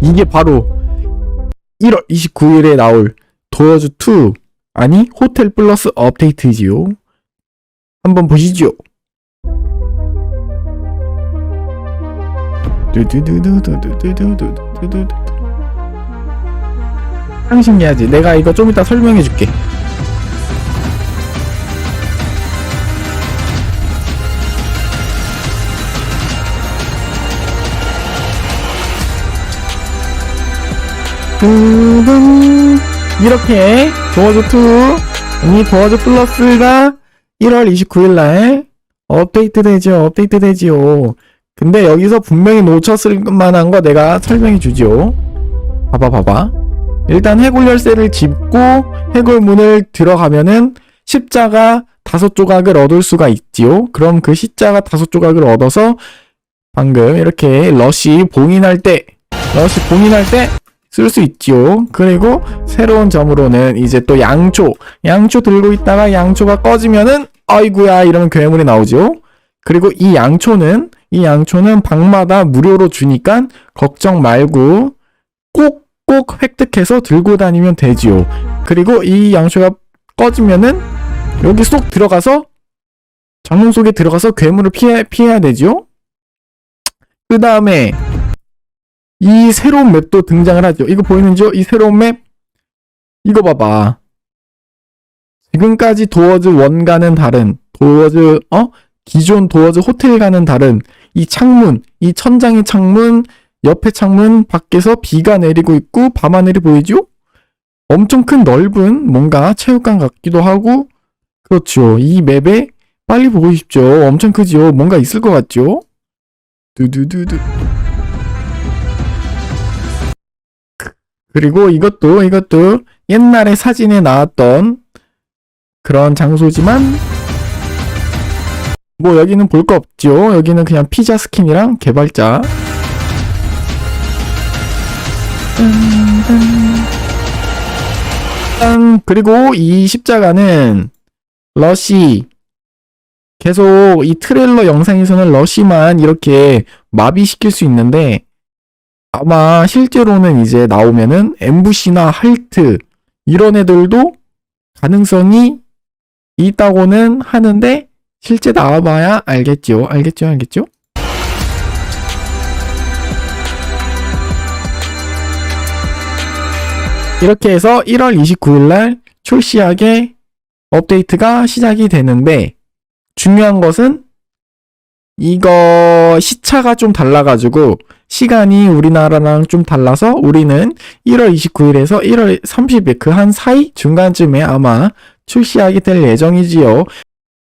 이게 바로 1월 29일에 나올 도어즈2 아니 호텔 플러스 업데이트지요. 한번 보시죠. 상심해야지 내가 이거 좀 이따 설명해 줄게. 둥둥. 이렇게 도어즈 2 아니 도어즈 플러스가 1월 29일 날 업데이트 되죠 업데이트 되지요. 근데 여기서 분명히 놓쳤을 만한 거 내가 설명해 주죠 봐봐 봐봐. 일단 해골 열쇠를 짚고 해골 문을 들어가면은 십자가 다섯 조각을 얻을 수가 있지요. 그럼 그 십자가 다섯 조각을 얻어서 방금 이렇게 러시 봉인할 때 러시 봉인할 때 쓸 수 있지요. 그리고 새로운 점으로는 이제 또 양초. 양초 들고 있다가 양초가 꺼지면은 아이구야 이러면 괴물이 나오죠. 그리고 이 양초는 이 양초는 방마다 무료로 주니까 걱정 말고 꼭꼭 획득해서 들고 다니면 되지요. 그리고 이 양초가 꺼지면은 여기 쏙 들어가서 장롱 속에 들어가서 괴물을 피해 피해야 되죠. 그 다음에 이 새로운 맵도 등장을 하죠. 이거 보이는죠? 이 새로운 맵? 이거 봐봐. 지금까지 도어즈 1과는 다른, 도어즈, 어? 기존 도어즈 호텔과는 다른, 이 창문, 이 천장의 창문, 옆에 창문 밖에서 비가 내리고 있고, 밤하늘이 보이죠? 엄청 큰 넓은 뭔가 체육관 같기도 하고, 그렇죠. 이 맵에 빨리 보고 싶죠. 엄청 크죠. 뭔가 있을 것 같죠? 두두두두. 그리고 이것도 이것도 옛날에 사진에 나왔던 그런 장소지만 뭐 여기는 볼 거 없죠. 여기는 그냥 피자 스킨이랑 개발자. 짠. 그리고 이 십자가는 러시 계속 이 트레일러 영상에서는 러시만 이렇게 마비시킬 수 있는데 아마 실제로는 이제 나오면은 엠부시나 할트 이런 애들도 가능성이 있다고는 하는데 실제 나와봐야 알겠죠? 알겠죠? 알겠죠? 이렇게 해서 1월 29일 날 출시하게 업데이트가 시작이 되는데 중요한 것은 이거 시차가 좀 달라가지고 시간이 우리나라랑 좀 달라서 우리는 1월 29일에서 1월 30일 그 한 사이 중간쯤에 아마 출시하게 될 예정이지요.